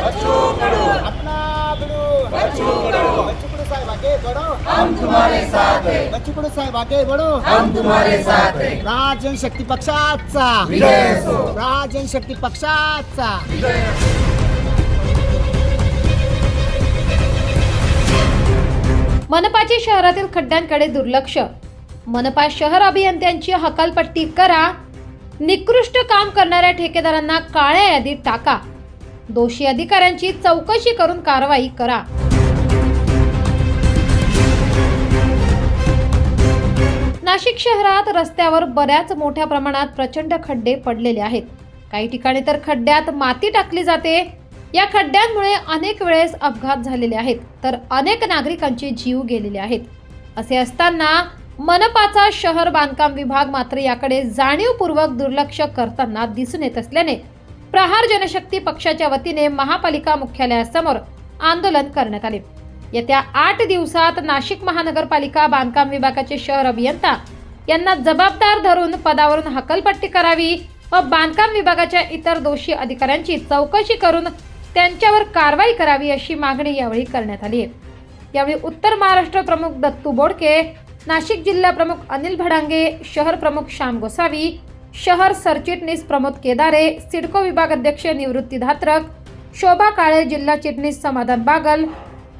अपना बिडू बच्चू कुडू. साहेब आगे बढ़ो. हम तुम्हारे साथ है. बच्चू कुडू साहेब आगे बढ़ो. हम तुम्हारे साथ है. राज जनशक्ती पक्षाचा. राज जनशक्ती पक्षाचा. मनपाचे शहरातील खड्ड्यांकडे दुर्लक्ष. मनपा शहर अभियंत्यांची हकालपट्टी करा. निकृष्ट काम करणाऱ्या ठेकेदारांना काळ्या यादीत टाका. दोषी अधिकाऱ्यांची चौकशी करून कारवाई करा. नाशिक शहरात रस्त्यावर बऱ्याच मोठ्या प्रमाणात प्रचंड खड्डे पडलेले आहेत. काही ठिकाणी तर खड्ड्यात माती टाकली जाते. या खड्ड्यांमुळे अनेक वेळेस अपघात झालेले आहेत. तर अनेक नागरिकांचे जीव गेलेले आहेत. असे असताना मनपाचा शहर बांधकाम विभाग मात्र याकडे जाणीवपूर्वक दुर्लक्ष करताना दिसून येत असल्याने प्रहार जनशक्ती पक्षाच्या वतीने महापालिका मुख्यालयासमोर आंदोलन करण्यात आले. येत्या आठ दिवसात नाशिक महानगरपालिका बांधकाम विभागाचे शहर अभियंता यांना जबाबदार धरून पदावरून हकलपट्टी करावी व बांधकाम विभागाच्या इतर दोषी अधिकाऱ्यांची चौकशी करून त्यांच्यावर कारवाई करावी अशी मागणी यावेळी करण्यात आली आहे. यावेळी उत्तर महाराष्ट्र प्रमुख दत्तू बोडके नाशिक जिल्हा प्रमुख अनिल भडांगे शहर प्रमुख श्याम गोसावी शहर सरचिटणीस प्रमोद केदारे सिडको विभाग अध्यक्ष निवृत्ती धात्रक शोभा काळे जिल्हा चिटणीस समाधान बागल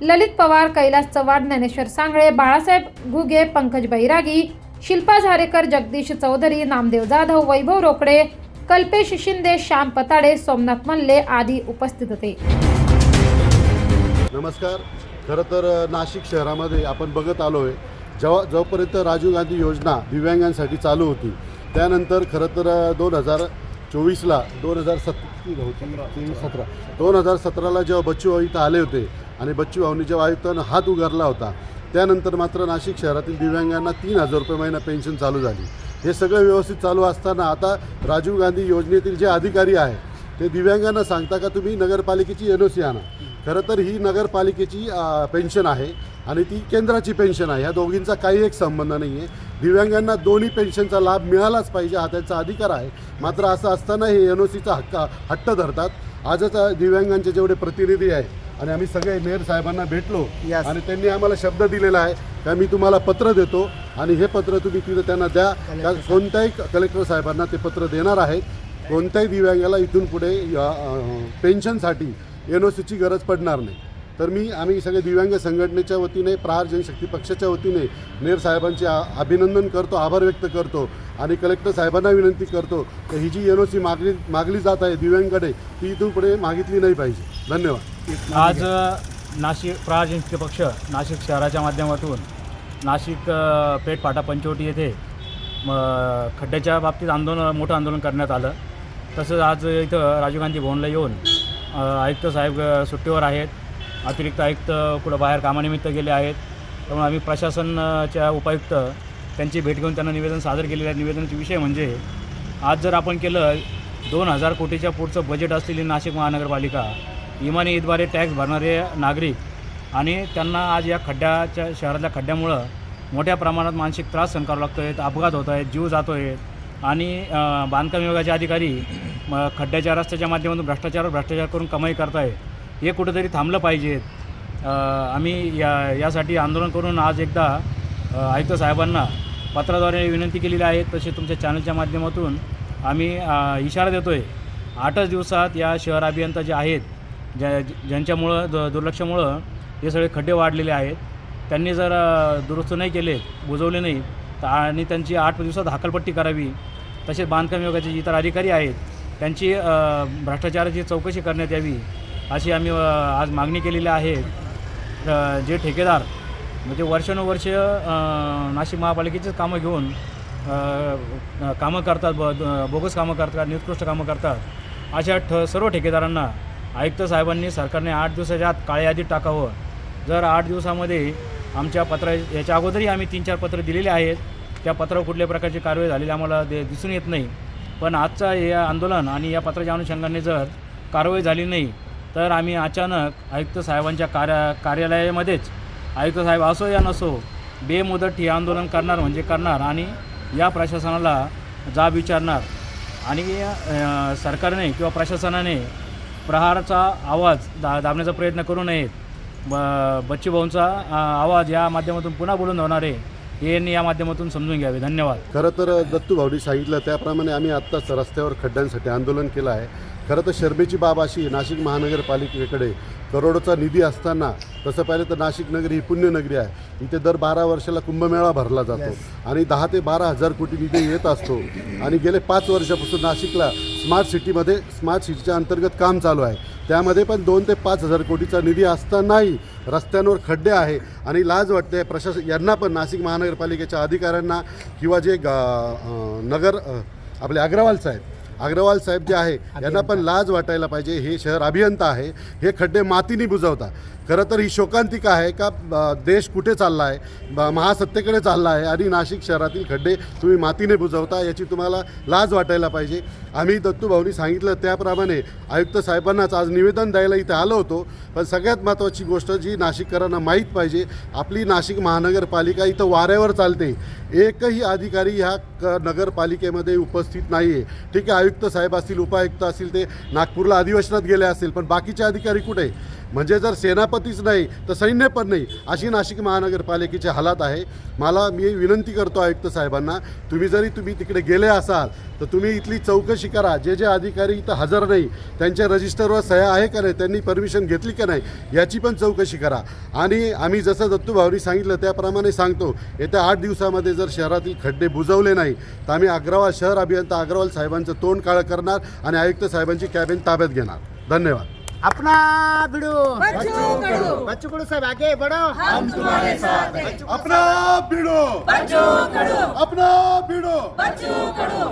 ललित पवार कैलास चव्हाण ज्ञानेश्वर सांगळे बाळासाहेब घुगे पंकज बैरागी शिल्पा झारेकर जगदीश चौधरी नामदेव जाधव वैभव रोकडे कल्पेश शिंदे श्याम पताडे सोमनाथ मल्ले आदी उपस्थित होते. नमस्कार. खरं तर नाशिक शहरामध्ये आपण बघत आलो आहे जेव्हा जोपर्यंत राजीव गांधी योजना दिव्यांगांसाठी चालू होती त्यानंतर खरं तर दोन हजार चोवीसला दोन हजार सत सतरा दोन हजार सतराला जेव्हा बच्चू भाऊ इथं आले होते आणि बच्चू भाऊनी जेव्हा आयुक्तानं हात उगारला होता त्यानंतर मात्र नाशिक शहरातील दिव्यांगांना तीन हजार रुपये महिना पेन्शन चालू झाली. हे सगळं व्यवस्थित चालू असताना आता राजीव गांधी योजनेतील जे अधिकारी आहे ते दिव्यांगांना सांगता का तुम्ही नगरपालिकेची एन ओ सी आणा? खरं तर ही नगरपालिकेची पेन्शन आहे आणि ती केंद्राची पेन्शन आहे. ह्या दोघींचा काही एक संबंध नाही आहे दिव्यांगांना दोन्ही पेन्शनचा लाभ मिळालाच पाहिजे हा त्यांचा अधिकार आहे. मात्र असं असताना हे एन ओ सीचा हक्क हट्ट धरतात. आजच दिव्यांगांचे जेवढे प्रतिनिधी आहे आणि आम्ही सगळे मेयर साहेबांना भेटलो. आणि त्यांनी आम्हाला शब्द दिलेला आहे का मी तुम्हाला पत्र देतो आणि हे पत्र तुम्ही तिथं त्यांना द्या. त्या कोणत्याही कलेक्टर साहेबांना ते पत्र देणार आहेत. कोणत्याही दिव्यांगाला इथून पुढे या, पेन्शनसाठी एन ओ सीची गरज पडणार नाही. तर मी आम्ही सगळे दिव्यांग संघटनेच्या वतीने प्रहार जनशक्ती पक्षाच्या वतीने नेर साहेबांचे अभिनंदन करतो आभार व्यक्त करतो आणि कलेक्टर साहेबांना विनंती करतो की ही जी एन ओ सी मागली मागली जात आहे दिव्यांगाकडे ती इथून पुढे मागितली नाही पाहिजे. धन्यवाद. आज नाशिक प्रहार जनशक्ती पक्ष नाशिक शहराच्या माध्यमातून नाशिक पेठ फाटा पंचवटी येथे खड्ड्याच्या बाबतीत आंदोलन मोठं आंदोलन करण्यात आलं. तसंच आज इथं राजीव गांधी भवनला येऊन आयुक्त साहेब सुट्टीवर आहेत. अतिरिक्त आयुक्त कुठं बाहेर कामानिमित्त गेले आहेत. त्यामुळे आम्ही प्रशासनाच्या उपायुक्त त्यांची भेट घेऊन त्यांना निवेदन सादर केलेलं आहे. निवेदनाचा विषय म्हणजे आज जर आपण केलं दोन हजार कोटीच्या पुढचं बजेट असलेली नाशिक महानगरपालिका इमानीद्वारे टॅक्स भरणारे नागरिक आणि त्यांना आज या खड्ड्याच्या शहरातल्या खड्ड्यामुळं मोठ्या प्रमाणात मानसिक त्रास सहन करावा लागतो आहेत अपघात होत आहेत जीव जातो आहेत आणि बांधकाम विभागाचे अधिकारी म, खड्ड्याच्या रस्त्याच्या माध्यमातून भ्रष्टाचार भ्रष्टाचार करून कमाई करताय. हे कुठंतरी थांबलं पाहिजे. आम्ही या यासाठी आंदोलन करून आज एकदा आयुक्त साहेबांना पत्राद्वारे विनंती केलेली आहे. तसे तुमच्या चॅनलच्या माध्यमातून आम्ही इशारा देतो आहे आठच दिवसात या शहर अभियंता जे आहेत ज्या ज्यांच्यामुळं द दुर्लक्षामुळं हे सगळे खड्डे वाढलेले आहेत त्यांनी जर दुरुस्त नाही केले बुजवले नाही तर आणि त्यांची आठ दिवसात हाकलपट्टी करावी तसेच बांधकाम विभागाचे जे इतर अधिकारी आहेत त्यांची भ्रष्टाचाराची चौकशी करण्यात यावी अशी आम्ही आज मागणी केलेली आहे. जे ठेकेदार म्हणजे वर्षानुवर्ष नाशिक महापालिकेचीच कामं घेऊन कामं करतात ब बोगस कामं करतात निकृष्ट कामं करतात अशा ठ सर्व ठेकेदारांना आयुक्त साहेबांनी सरकारने आठ दिवसाच्या आत काळ्या यादीत टाकावं. जर आठ दिवसामध्ये आमच्या पत्रा याच्या अगोदरही आम्ही तीन चार पत्र दिलेले आहेत. त्या पत्रावर कुठल्या प्रकारची कारवाई झालेली आम्हाला दे दिसून येत नाही. पण आजचं हे आंदोलन आणि या पत्राच्या अनुषंगाने जर कारवाई झाली नाही तर आम्ही अचानक आयुक्त साहेबांच्या कार्या कार्यालयामध्येच आयुक्त साहेब असो या नसो बेमुदत हे आंदोलन करणार म्हणजे करणार आणि या प्रशासनाला जाब विचारणार. आणि सरकारने किंवा प्रशासनाने प्रहाराचा आवाज दा दाबण्याचा प्रयत्न करू नयेत. ब बच्चूभाऊंचा आवाज या माध्यमातून पुन्हा बोलून होणार आहे. यांनी या माध्यमातून समजून घ्यावे. धन्यवाद. खरं तर दत्तू भाऊनी सांगितलं त्याप्रमाणे आम्ही आत्ताच रस्त्यावर खड्ड्यांसाठी आंदोलन केलं आहे. खरं तर शर्मेची बाब अशी आहे, नाशिक महानगरपालिकेकडे करोडोचा निधी असताना तसं पाहिलं तर नाशिक नगरी ही पुण्यनगरी आहे. इथे दर बारा वर्षाला कुंभमेळा भरला जातो आणि दहा ते बारा हजार कोटी निधी येत असतो. आणि गेले पाच वर्षापासून नाशिकला स्मार्ट सिटीमध्ये स्मार्ट सिटीच्या अंतर्गत काम चालू आहे. त्यामध्ये पण दोन ते पाच हजार कोटीचा निधी असतानाही रस्त्यांवर खड्डे आहे. आणि लाज वाटते प्रशास यांना पण नाशिक महानगरपालिकेच्या अधिकाऱ्यांना किंवा जे गा नगर आपले अग्रवाल साहेब अग्रवाल साहेब जे आहे यांना पण लाज वाटायला पाहिजे. हे शहर अभियंता आहे. हे खड्डे मातीने बुजवता खरं तर ही शोकांतिका आहे का देश कुठे चालला आहे ब- महासत्तेकडे चालला आहे आणि नाशिक शहरातील खड्डे तुम्ही मातीने बुजवता याची तुम्हाला लाज वाटायला पाहिजे. आम्ही दत्तूभाऊनी सांगितलं त्याप्रमाणे आयुक्त साहेबांनाच आज निवेदन द्यायला इथे आलो होतो. पण सगळ्यात महत्त्वाची गोष्ट जी नाशिककरांना माहीत पाहिजे आपली नाशिक महानगरपालिका इथं वाऱ्यावर चालते. एकही अधिकारी ह्या क नगरपालिकेमध्ये उपस्थित नाही आहे ठीक आहे आयुक्त साहेब असतील उपायुक्त असतील ते नागपूरला अधिवेशनात गेले असतील पण बाकीचे अधिकारी कुठे? म्हणजे जर सेनापतीच नाही तर सैन्य पण नाही अशी नाशिक महानगरपालिकेचे हालात आहे. मला मी विनंती करतो आयुक्त साहेबांना तुम्ही जरी तुम्ही तिकडे गेले असाल तर तुम्ही इथली चौकशी करा. जे जे अधिकारी इथं हजर नाही त्यांच्या रजिस्टरवर सह्या आहे का नाही त्यांनी परमिशन घेतली का नाही याची पण चौकशी करा. आणि आम्ही जसं दत्तू भाऊनी सांगितलं त्याप्रमाणे सांगतो येत्या आठ दिवसामध्ये जर शहरातील खड्डे बुजवले नाही तर आम्ही अग्रवाल शहर अभियंता अग्रवाल साहेबांचं तोंड काळं करणार आणि आयुक्त साहेबांची कॅबिन ताब्यात घेणार. धन्यवाद. अपना बिडू बच्चू कडू साहेब आगे बढ़ो। हम तुम्हारे साथ अपना भिडो। अपना भिडो।